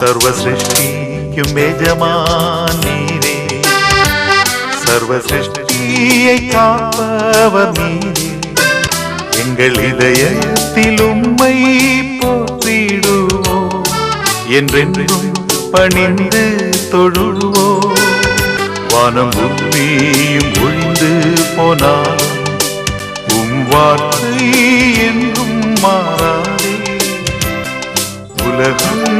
சர்வ சிருஷ்டியும் எஜமான் நீரே சர்வ சிருஷ்டியை காப்பவர் நீரே. எங்கள் இதயத்தில் உம்மை போற்றிடுவோம். என்றென்றும் பணிந்து தொழுவோம். வானம் பூமியும் ஒழிந்து போனால் உம் வார்த்தை என்றும் மாறாதே. உலகம்